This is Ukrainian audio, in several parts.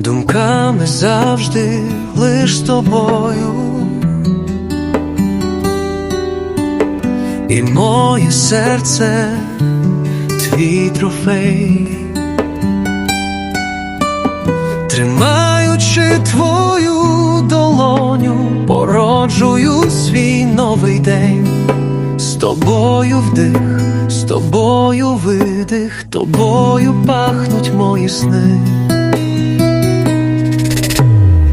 думками завжди лиш з тобою. І моє серце твій трофей, тримаючи твою долоню, породжую свій новий день. З тобою вдих, з тобою видих, тобою пахнуть мої сни.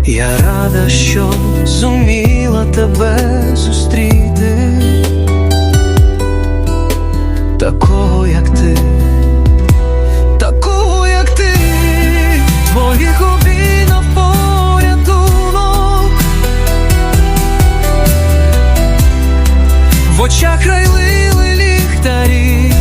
Я рада, що зуміла тебе зустріти, такого, як ти, такого, як ти, твоїх обійно порятунок. В очах райлили ліхтарі.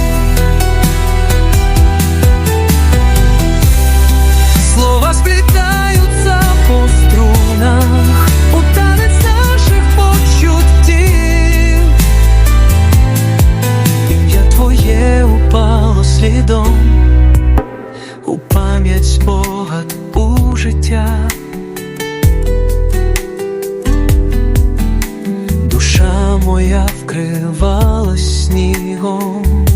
слідом у пам'ять спогад у життя. Душа моя вкривалась снігом.